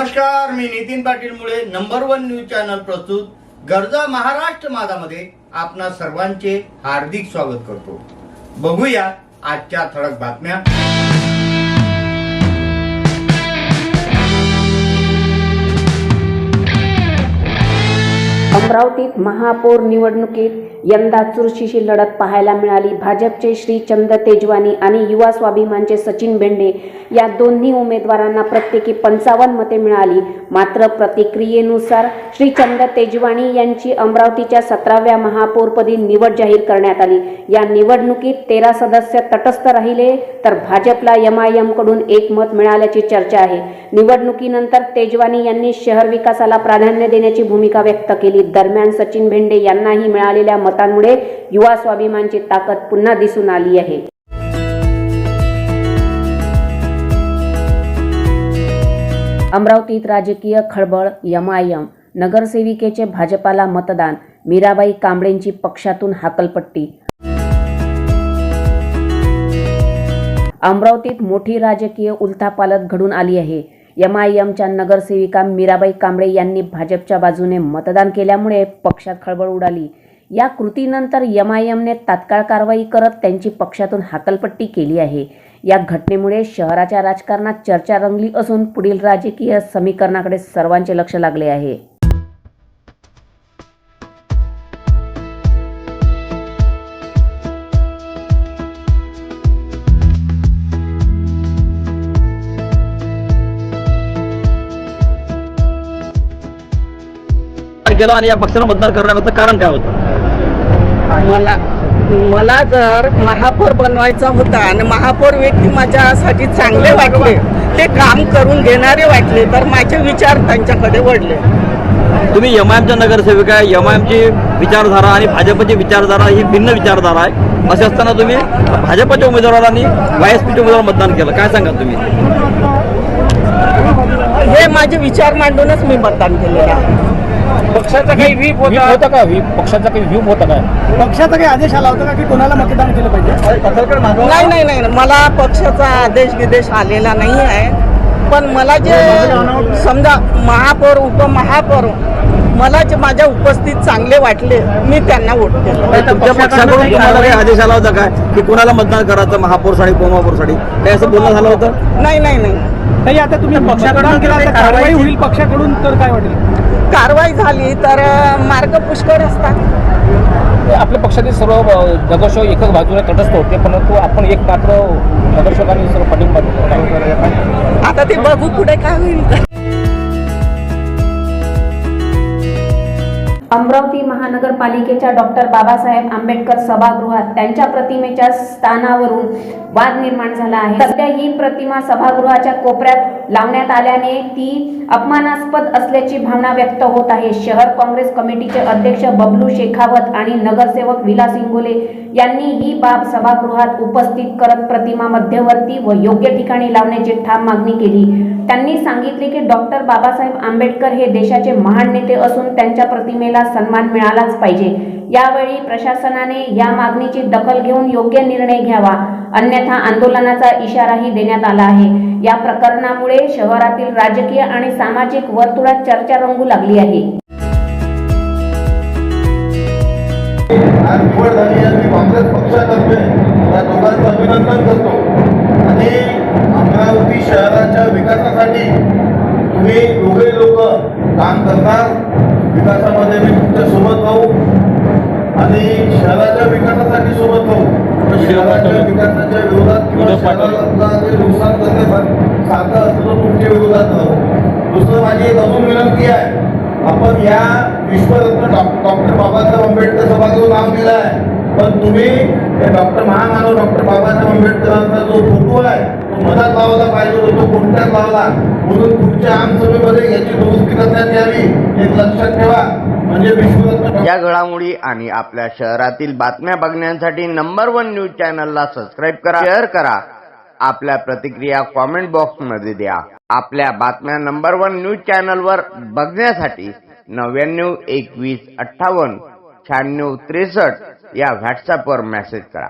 नमस्कार मी नितीन पाटील मुळे number one news channel प्रस्तुत गरजा महाराष्ट्र माझामध्ये आपणा सर्वांचे हार्दिक स्वागत करतो. बघूया आजच्या ठळक बातम्या. अमरावतीत महापौर निवडणुकीत यंदा चुरशीशी लढत पाहायला मिळाली. भाजपचे श्रीचंद तेजवानी आणि युवा स्वाभिमानचे सचिन बेंडे या दोन्ही उमेदवारांना प्रत्येकी पंचावन्न मते मिळाली. मात्र प्रतिक्रियेनुसार श्रीचंद तेजवानी यांची अमरावतीच्या सतराव्या महापौरपदी निवड जाहीर करण्यात आली. या निवडणुकीत तेरा सदस्य तटस्थ राहिले तर भाजपला एम एक मत मिळाल्याची चर्चा आहे. निवडणुकीनंतर तेजवानी यांनी शहर विकासाला प्राधान्य देण्याची भूमिका व्यक्त केली दरम्यान सचिन भेंडे यांनाही मिळालेल्या मतांमुळे युवा स्वाभिमानची ताकद पुन्हा दिसून आली आहे. अमरावतीत राजकीय खळबळ यमायम. नगरसेविकेचे भाजपाला मतदान मीराबाई कांबळेंची पक्षातून हाकलपट्टी. अमरावतीत मोठी राजकीय उलथापालत घडून आली आहे. एम आय एमच्या नगरसेविका मीराबाई कांबळे यांनी भाजपच्या बाजूने मतदान केल्यामुळे पक्षात खळबळ उडाली. या कृतीनंतर एम आय एमने तात्काळ कारवाई करत त्यांची पक्षातून हाकलपट्टी केली आहे. या घटनेमुळे शहराच्या राजकारणात चर्चा रंगली असून पुढील राजकीय समीकरणाकडे सर्वांचे लक्ष लागले आहे. केलं आणि या पक्षाला मतदान करण्याचं कारण काय होतं? मला मला जर महापौर बनवायचा होता आणि महापौर व्यक्ती माझ्यासाठी चांगले वाटले ते काम करून घेणारे वाटले तर माझे विचार त्यांच्याकडे वळले. तुम्ही एम आय एमच्या नगरसेविका आहे एम आय एमची विचारधारा आणि भाजपची विचारधारा ही भिन्न विचारधारा आहे. असे असताना तुम्ही भाजपच्या उमेदवारांनी वाय एस पीच्या उमेदवार मतदान केलं. काय सांगा तुम्ही? हे माझे विचार मांडूनच मी मतदान केलेलं आहे. पक्षाचा काही व्हीप होता? होता का? व्हीप? पक्षाचा काही व्ह्यूप होता काय? पक्षाचा काही आदेश आला होता का की कोणाला मतदान केलं पाहिजे? नाही नाही नाही. मला पक्षाचा आदेश विदेश आलेला नाही आहे. पण मला जे समजा महापौर उपमहापौर मला जे माझ्या उपस्थित चांगले वाटले मी त्यांना वोट केलं. तुमच्या पक्षाकडून तुम्हाला काही आदेश आला होता काय की कुणाला मतदान करायचं महापौरसाठी उपमहापौरसाठी काय असं बोलणं झालं होतं? नाही नाही नाही. नाही आता तुम्ही पक्षाकडून केला तर कारवाई होईल पक्षाकडून तर काय वाटेल? कारवाई झाली तर मार्ग पुष्कळ असतात आपल्या पक्षातील सर्व नगरसेवक एकच बाजूने तटस्थ होते परंतु आपण एक मात्र नगरसेवकांनी सर्व पाठिंबा. आता ते बघू पुढे काय होईल अमरावती महानगरपालिकेच्या डॉक्टर बाबासाहेब आंबेडकर सभागृहात त्यांच्या प्रतिमेच्या स्थानावरून वाद निर्माण झाला आहे. सध्या ही प्रतिमा सभागृहाच्या कोपऱ्यात लावण्यात आल्याने ती अपमानास्पद असल्याची भावना व्यक्त होत आहे. शहर काँग्रेस कमिटीचे अध्यक्ष बबलू शेखावत आणि नगरसेवक विलास इंगोले यांनी ही बाब सभागृहात उपस्थित करत प्रतिमा मध्यवर्ती व योग्य ठिकाणी लावण्याची ठाम मागणी केली. त्यांनी सांगितले की डॉक्टर बाबासाहेब आंबेडकर हे देशाचे महान नेते असून त्यांच्या प्रतिमेला सन्मान मिळालाच पाहिजे. यावेळी प्रशासनाने या मागणीची दखल घेऊन योग्य निर्णय घ्यावा. अन्यथा आंदोलनाचा इशाराही देण्यात आला आहे. या प्रकरणामुळे शहरातील राजकीय आणि सामाजिक वर्तुळात चर्चा रंगू लागली आहे. आज निवड झाली आहे मी काँग्रेस पक्षातर्फे. या दोघांचं अभिनंदन करतो. काम करणार विकासामध्ये मी तुमच्यासोबत राहू आणि शहराच्या विकासासाठी सोबत राहू शहराच्या विकासाच्या विरोधात किंवा शहराला जे नुकसान सारखं तुमच्या विरोधात राहू दुसरं माझी एक अजून विनंती आहे. आपण या विश्वरत्न डॉक्टर बाबासाहेब आंबेडकर सभागृह नाव दिलं आहे. पण तुम्ही डॉक्टर महामानव डॉक्टर बाबासाहेब आंबेडकरांचा जो फोटो आहे तो लावायला पाहिजे होतो तो कोणत्यात लावला. म्हणून पुढच्या आमसभेमध्ये याची दुरुस्ती करण्यात यावी हे लक्षात ठेवा. म्हणजे विश्वरत्न या घडामोडी आणि आपल्या शहरातील बातम्या बघण्यासाठी नंबर वन न्यूज चॅनलला सबस्क्राईब करा शेअर करा. आपल्या प्रतिक्रिया कॉमेंट बॉक्समध्ये द्या. आपल्या बातम्या नंबर वन न्यूज चॅनलवर बघण्यासाठी नव्याण्णव एकवीस अठ्ठावन्न शहाण्णव त्रेसष्ट या व्हॉट्सअपवर मेसेज करा.